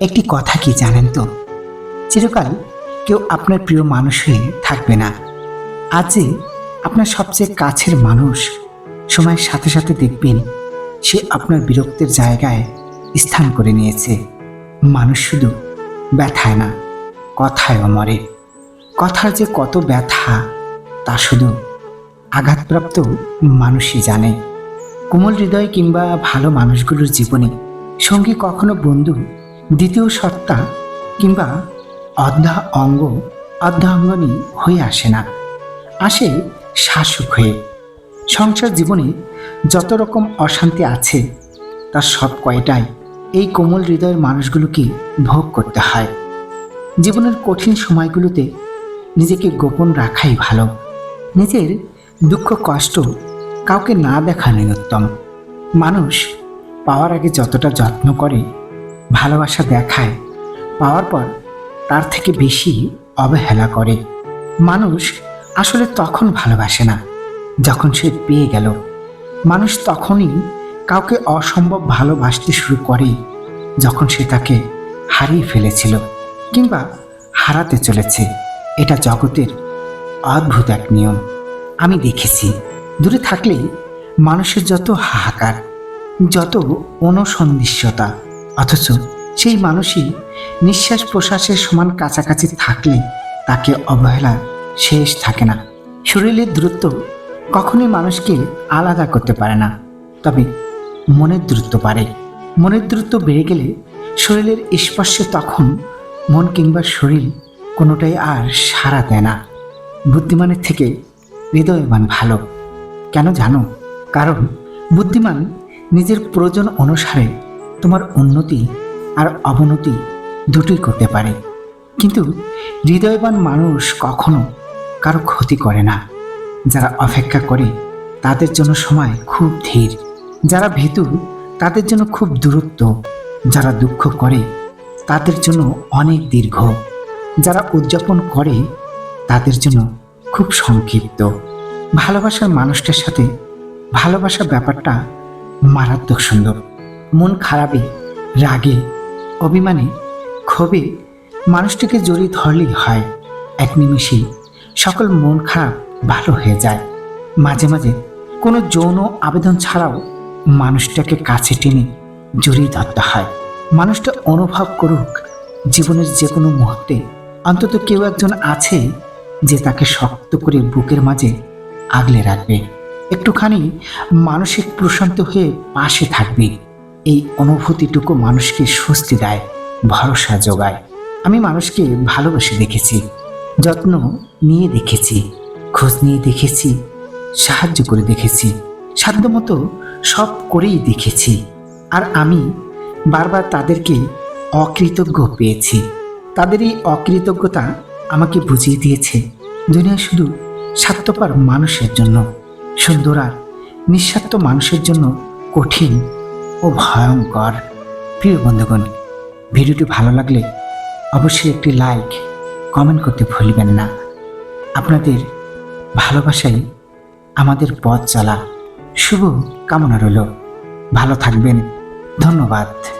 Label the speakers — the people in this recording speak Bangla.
Speaker 1: একটি কথা কি জানেন তো? চিরকাল কেউ আপনার প্রিয় মানুষ হয়ে থাকবে না। আজ আপনার সবচেয়ে কাছের মানুষ সময়ের সাথে সাথে দেখবেন সে আপনার বিরক্তের জায়গায় স্থান করে নিয়েছে। মানুষ শুধু ব্যথায় না, কথায়ও মরে। কথার যে কত ব্যথা, তা শুধু আঘাতপ্রাপ্ত মানুষই জানে। কোমল হৃদয় কিংবা ভালো মানুষগুলোর জীবনে সঙ্গী কখনো বন্ধু দ্বিতীয় সত্তা কিংবা অধ্যা অঙ্গ অর্ধাঙ্গনী হয়ে আসে না। আসে শাসক হয়ে। সংসার জীবনে যত রকম অশান্তি আছে, তার সব কয়টাই এই কোমল হৃদয়ের মানুষগুলোকে ভোগ করতে হয়। জীবনের কঠিন সময়গুলোতে নিজেকে গোপন রাখাই ভালো। নিজের দুঃখ, কষ্ট কাউকে না দেখানোই উত্তম। মানুষ পাওয়ার আগে যতটা যত্ন করে ভালোবাসা দেখায়, পাওয়ার পর তার থেকে বেশি অবহেলা করে। মানুষ আসলে তখন ভালোবাসে না, যখন সে পেয়ে গেল। মানুষ তখনই কাউকে অসম্ভব ভালোবাসতে শুরু করে, যখন সে তাকে হারিয়ে ফেলেছিল কিংবা হারাতে চলেছে। এটা জগতের অদ্ভুত এক নিয়ম। আমি দেখেছি, দূরে থাকলে মানুষের যত হাহাকার, যত অনসন্দিশ্যতা অথচ সেই মানুষই নিঃশ্বাস প্রশ্বাসের সমান কাছাকাছি থাকলে তাকে অবহেলা শেষ থাকে না। শরীরের দূরত্ব কখনোই মানুষকে আলাদা করতে পারে না, তবে মনের দূরত্ব পারে মনের দূরত্ব বেড়ে গেলে শরীরের স্পর্শে তখন মন কিংবা শরীর কোনোটাই আর সাড়া দেয় না। বুদ্ধিমানের থেকে হৃদয়বান ভালো। কেন জানো? কারণ বুদ্ধিমান নিজের প্রয়োজন অনুসারে তোমার উন্নতি আর অবনতি দুটোই করতে পারে। কিন্তু হৃদয়বান মানুষ কখনো কারও ক্ষতি করে না। যারা অপেক্ষা করে, তাদের জন্য সময় খুব ধীর। যারা ভীতু, তাদের জন্য খুব দূরত্ব। যারা দুঃখ করে, তাদের জন্য অনেক দীর্ঘ। যারা উদযাপন করে, তাদের জন্য খুব সংক্ষিপ্ত। ভালোবাসার মানুষটার সাথে ভালোবাসার ব্যাপারটা মারাত্মক সুন্দর। মন খারাপে, রাগে, অভিমানে, ক্ষোভে মানুষটিকে জড়িয়ে ধরলেই হয়। এক নিমেষেই সকল মন খারাপ ভালো হয়ে যায়। মাঝে মাঝে কোনো যৌন আবেদন ছাড়াও মানুষটাকে কাছে টেনে জড়িয়ে ধরতে হয়। মানুষটা অনুভব করুক, জীবনের যে কোনো মুহূর্তে অন্তত কেউ একজন আছে যে তাকে শক্ত করে বুকের মাঝে আগলে রাখবে। একটুখানি মানসিক প্রশান্ত হয়ে পাশে থাকবে। এই অনুভূতিটুকু মানুষকে স্বস্তি দেয়, ভরসা যোগায়। আমি মানুষকে ভালোবেসে দেখেছি, যত্ন নিয়ে দেখেছি, খোঁজ নিয়ে দেখেছি, সাহায্য করে দেখেছি সাধ্যমতো সব করেই দেখেছি। আর আমি বারবার তাদেরকে অকৃতজ্ঞ পেয়েছি। তাদের এই অকৃতজ্ঞতা আমাকে বুঝিয়ে দিয়েছে, দুনিয়া শুধু স্বার্থপর মানুষের জন্য, সুন্দর আর নিঃস্বার্থ মানুষের জন্য কঠিন ও ভয়ঙ্কর। প্রিয় বন্ধুগণ, ভিডিওটি ভালো লাগলে অবশ্যই একটি লাইক কমেন্ট করতে ভুলবেন না। আপনাদের ভালোবাসাই আমাদের পথ চলা। শুভ কামনা রইল। ভালো থাকবেন। ধন্যবাদ।